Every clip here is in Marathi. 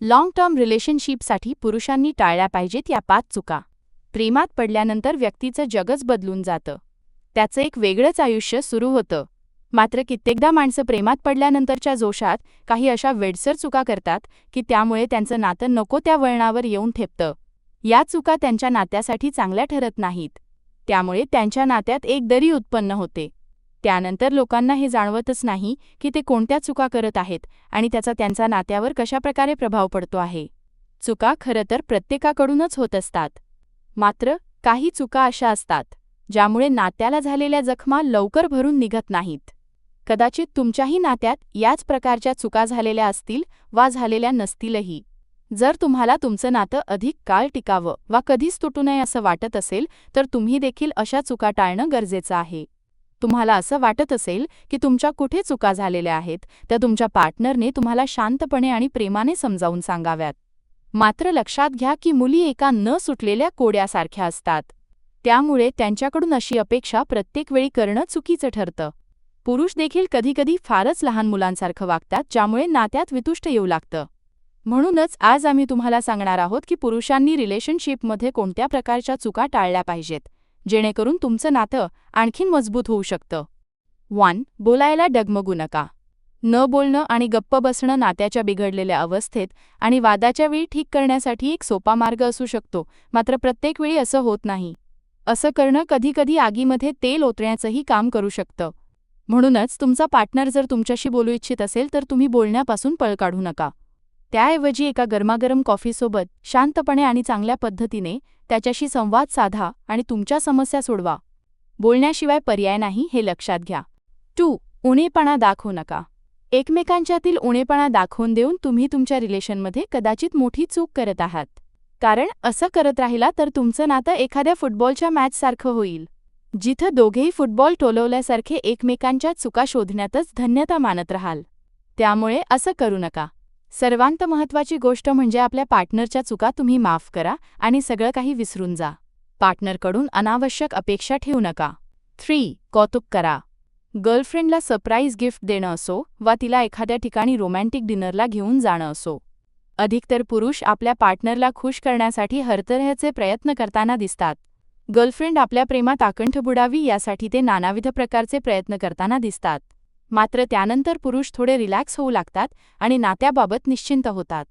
लाँग टर्म रिलेशनशिपसाठी पुरुषांनी टाळल्या पाहिजेत या पाच चुका. प्रेमात पडल्यानंतर व्यक्तीचं जगच बदलून जातं. त्याचं एक वेगळंच आयुष्य सुरू होतं. मात्र कित्येकदा माणसं प्रेमात पडल्यानंतरच्या जोशात काही अशा वेडसर चुका करतात की त्यामुळे त्यांचं नातं नको त्या वळणावर येऊन ठेपतं या चुका त्यांच्या नात्यासाठी चांगल्या ठरत नाहीत. त्यामुळे त्यांच्या नात्यात एक दरी उत्पन्न होते. त्यानंतर लोकांना हे जाणवतच नाही की ते कोणत्या चुका करत आहेत आणि त्याचा त्यांच्या नात्यावर कशाप्रकारे प्रभाव पडतो आहे. चुका खरं तर प्रत्येकाकडूनच होत असतात. मात्र काही चुका अशा असतात ज्यामुळे नात्याला झालेल्या जखमा लवकर भरून निघत नाहीत. कदाचित तुमच्याही नात्यात याच प्रकारच्या चुका झालेल्या असतील वा झालेल्या नसतीलही. जर तुम्हाला तुमचं नातं अधिक काळ टिकावं वा कधीच तुटू नये असं वाटत असेल तर तुम्ही देखील अशा चुका टाळणं गरजेचं आहे. तुम्हाला असं वाटत असेल की तुमच्या कुठे चुका झालेल्या आहेत त्या तुमच्या पार्टनरने तुम्हाला शांतपणे आणि प्रेमाने समजावून सांगाव्यात. मात्र लक्षात घ्या की मुली एका न सुटलेल्या कोड्यासारख्या असतात. त्यामुळे त्यांच्याकडून अशी अपेक्षा प्रत्येक वेळी करणं चुकीचं ठरतं. पुरुष देखील कधीकधी फारच लहान मुलांसारखं वागतात ज्यामुळे नात्यात वितुष्ट येऊ लागतं. म्हणूनच आज आम्ही तुम्हाला सांगणार आहोत की पुरुषांनी रिलेशनशिपमध्ये कोणत्या प्रकारच्या चुका टाळल्या पाहिजेत. जेणेकरून तुमचं नातं आणखीन मजबूत होऊ शकतं. वन बोलायला डगमगू नका. न बोलणं आणि गप्प बसणं नात्याच्या बिघडलेल्या अवस्थेत आणि वादाच्या वेळी ठीक करण्यासाठी एक सोपा मार्ग असू शकतो मात्र प्रत्येक वेळी असं होत नाही. असं करणं कधीकधी आगीमध्ये तेल ओतण्याचंही काम करू शकतं. म्हणूनच तुमचा पार्टनर जर तुमच्याशी बोलू इच्छित असेल तर तुम्ही बोलण्यापासून पळ काढू नका. त्याऐवजी एका गरमागरम कॉफीसोबत शांतपणे आणि चांगल्या पद्धतीने त्याच्याशी संवाद साधा आणि तुमच्या समस्या सोडवा. बोलण्याशिवाय पर्याय नाही हे लक्षात घ्या. टू उणेपणा दाखवू नका. एकमेकांच्यातील उणेपणा दाखवून देऊन तुम्ही तुमच्या रिलेशनमध्ये कदाचित मोठी चूक करत आहात. कारण असं करत राहिला तर तुमचं नातं एखाद्या फुटबॉलच्या मॅचसारखं होईल. जिथं दोघेही फुटबॉल टोलवल्यासारखे एकमेकांच्या चुका शोधण्यातच धन्यता मानत राहाल. त्यामुळे असं करू नका. सर्वांत महत्त्वाची गोष्ट म्हणजे आपल्या पार्टनरच्या चुका तुम्ही माफ करा आणि सगळं काही विसरून जा. पार्टनरकडून अनावश्यक अपेक्षा ठेवू नका. थ्री कौतुक करा. गर्लफ्रेंडला सरप्राईज गिफ्ट देणं असो वा तिला एखाद्या ठिकाणी रोमॅन्टिक डिनरला घेऊन जाणं असो. अधिकतर पुरुष आपल्या पार्टनरला खुश करण्यासाठी हरतऱ्याचे प्रयत्न करताना दिसतात. गर्लफ्रेंड आपल्या प्रेमात आकंठ बुडावी यासाठी ते नानाविध प्रकारचे प्रयत्न करताना दिसतात. मात्र त्यानंतर पुरुष थोडे रिलॅक्स होऊ लागतात आणि नात्याबाबत निश्चिंत होतात.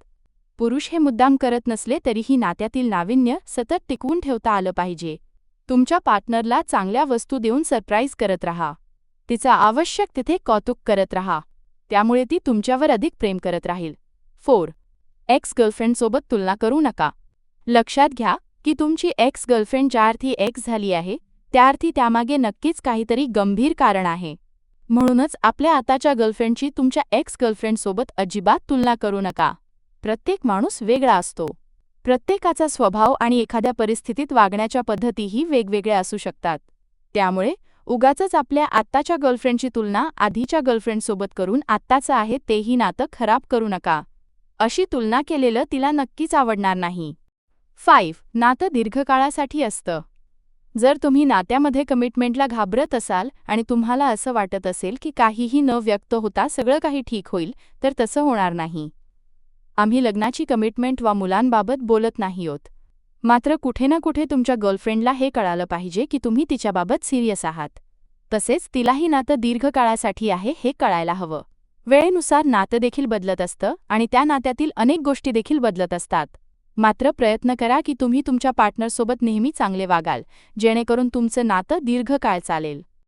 पुरुष हे मुद्दाम करत नसले तरीही नात्यातील नाविन्य सतत टिकवून ठेवता आलं पाहिजे. तुमच्या पार्टनरला चांगल्या वस्तू देऊन सरप्राईज करत राहा. तिचा आवश्यक तिथे कौतुक करत राहा. त्यामुळे ती तुमच्यावर अधिक प्रेम करत राहील. फोर. एक्स गर्लफ्रेंडसोबत तुलना करू नका. लक्षात घ्या की तुमची एक्स गर्लफ्रेंड ज्या अर्थी एक्स झाली आहे त्या अर्थी त्यामागे नक्कीच काहीतरी गंभीर कारण आहे. म्हणूनच आपल्या आताच्या गर्लफ्रेंडची तुमच्या एक्स गर्लफ्रेंडसोबत अजिबात तुलना करू नका. प्रत्येक माणूस वेगळा असतो. प्रत्येकाचा स्वभाव आणि एखाद्या परिस्थितीत वागण्याच्या पद्धतीही वेगवेगळ्या असू शकतात. त्यामुळे उगाच आपल्या आत्ताच्या गर्लफ्रेंडची तुलना आधीच्या गर्लफ्रेंडसोबत करून आत्ताचं आहे तेही नातं खराब करू नका. अशी तुलना केलेलं तिला नक्कीच आवडणार नाही. फाईव्ह नातं दीर्घकाळासाठी असतं. जर तुम्ही नात्यामध्ये कमिटमेंटला घाबरत असाल आणि तुम्हाला असं वाटत असेल की काहीही न व्यक्त होता सगळं काही ठीक होईल तर तसं होणार नाही. आम्ही लग्नाची कमिटमेंट वा मुलांबाबत बोलत नाही आहोत मात्र कुठे ना कुठे तुमच्या गर्लफ्रेंडला हे कळालं पाहिजे की तुम्ही तिच्याबाबत सिरियस आहात. तसेच तिलाही नातं दीर्घकाळासाठी आहे हे कळायला हवं. वेळेनुसार नातं देखील बदलत असतं आणि त्या नात्यातील अनेक गोष्टी देखील बदलत असतात. मात्र प्रयत्न करा की तुम्ही तुमच्या पार्टनरसोबत नेहमी चांगले वागाल जेणेकरून तुमचं नातं दीर्घकाळ चालेल.